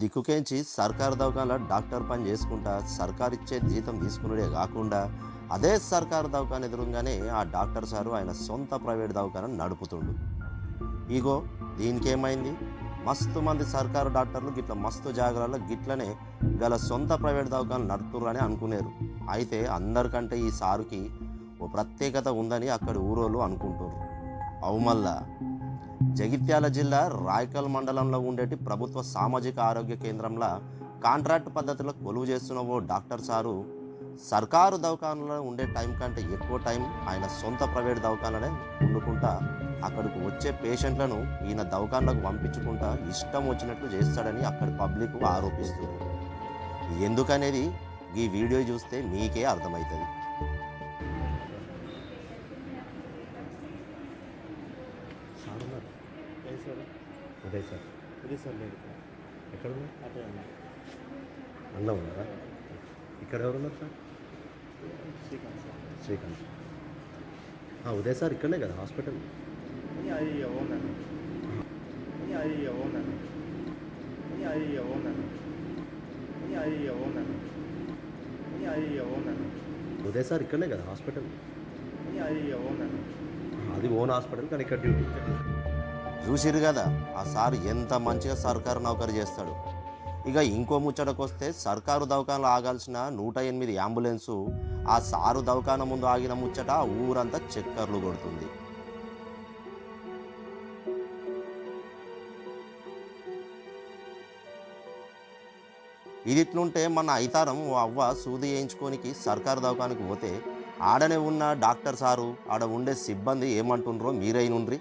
దిక్కుకేంచి సర్కారు దవాఖానలో డాక్టర్ పని చేసుకుంటా సర్కారు ఇచ్చే జీతం తీసుకునేదే కాకుండా అదే సర్కారు దవాఖాన ఎదురుగానే ఆ డాక్టర్ సారు ఆయన సొంత ప్రైవేట్ దవాఖాన నడుపుతుండు. ఇగో దీనికేమైంది? మస్తు మంది సర్కారు డాక్టర్లు గిట్ల మస్తు జాగ్రత్తలు గిట్లనే గల సొంత ప్రైవేట్ దవాఖానలు నడుపుతుర్రని అనుకునేరు. అయితే అందరికంటే ఈ సారుకి ఓ ప్రత్యేకత ఉందని అక్కడి ఊరోళ్ళు అనుకుంటారు అవుమల్లా? జగిత్యాల జిల్లా రాయకల్ మండలంలో ఉండేటి ప్రభుత్వ సామాజిక ఆరోగ్య కేంద్రంలో కాంట్రాక్ట్ పద్ధతిలో కొలువు చేస్తున్న ఓ డాక్టర్ సారు సర్కారు దవాఖానలో ఉండే టైం కంటే ఎక్కువ టైం ఆయన సొంత ప్రైవేట్ దవాఖాననే వండుకుంటా అక్కడికి వచ్చే పేషెంట్లను ఈయన దవాఖానలకు పంపించుకుంటా ఇష్టం వచ్చినట్లు చేస్తాడని అక్కడి పబ్లిక్ ఆరోపిస్తుంది. ఎందుకనేది ఈ వీడియో చూస్తే మీకే అర్థమవుతుంది సార్ లేదు సార్. అదే సార్. లేదు. ఎక్కడ అదే అన్న. ఉన్నారా? ఇక్కడ ఎవరు ఉన్నారు sir? Srikanth sir. Srikanth. Uday sir ఇక్కడనే కదా హాస్పిటల్? అది ఇది అది ఇది అది ఇది అది ఇది అది అవునన్న ఉదయ్ సార్ ఇక్కడనే కదా హాస్పిటల్? అది అవునన్న అది ఓన్ హాస్పిటల్ కానీ ఇక్కడ డ్యూటీ. చూసిరు కదా ఆ సార్ ఎంత మంచిగా సర్కారు నౌకరు చేస్తాడు. ఇక ఇంకో ముచ్చటకు వస్తే సర్కారు దవాఖానలో ఆగాల్సిన నూట ఎనిమిది అంబులెన్సు ఆ సారు దవాఖాన ముందు ఆగిన ముచ్చట ఊరంతా చక్కర్లు కొడుతుంది. ఇది ఇట్లుంటే మన ఐతారం ఓ అవ్వ సూది వేయించుకోనికి సర్కారు దవకానికి పోతే ఆడనే ఉన్న డాక్టర్ సారు ఆడ ఉండే సిబ్బంది ఏమంటుండ్రో మీరైనుండ్రీ.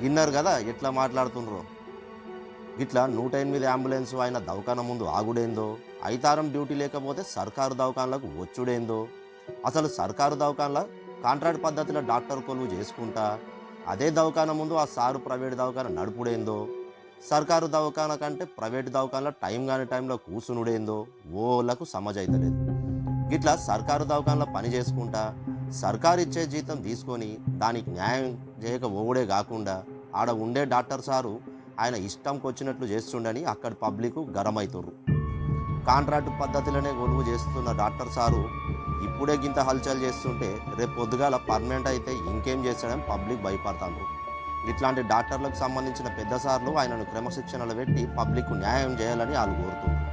విన్నారు కదా ఎట్లా మాట్లాడుతుండ్రో. ఇట్లా నూట ఎనిమిది అంబులెన్స్ ఆయన దవాఖాన ముందు ఆగుడేందో ఐతారం డ్యూటీ లేకపోతే సర్కారు దవాఖానలకు వచ్చుడేందో. అసలు సర్కారు దవాఖానల కాంట్రాక్ట్ పద్ధతిలో డాక్టర్ కొలువు చేసుకుంటా అదే దవాఖాన ముందు ఆ సారు ప్రైవేట్ దవాఖాన నడుపుడేందో. సర్కారు దవాఖాన కంటే ప్రైవేట్ దవాఖానలో టైం కాని టైంలో కూసునుడేందో ఓళ్ళకు అవుతలేదు ఇట్లా సర్కారు దవకాన్లో పని చేసుకుంటా సర్కారు ఇచ్చే జీతం తీసుకొని దానికి న్యాయం చేయక ఓవుడే కాకుండా ఆడ ఉండే డాక్టర్ సారు ఆయన ఇష్టంకి వచ్చినట్లు చేస్తుండని అక్కడ పబ్లిక్ గరమవుతుర్రు కాంట్రాక్ట్ పద్ధతిలోనే కొలువు చేస్తున్న డాక్టర్ సారు ఇప్పుడే గింత హల్చల్ చేస్తుంటే రేపు పొద్దుగాల పర్మనెంట్ అయితే ఇంకేం చేస్తాడని పబ్లిక్ భయపడతారు ఇట్లాంటి డాక్టర్లకు సంబంధించిన పెద్ద సార్లు ఆయనను క్రమశిక్షణలో పెట్టి పబ్లిక్ న్యాయం చేయాలని వాళ్ళు కోరుతున్నారు.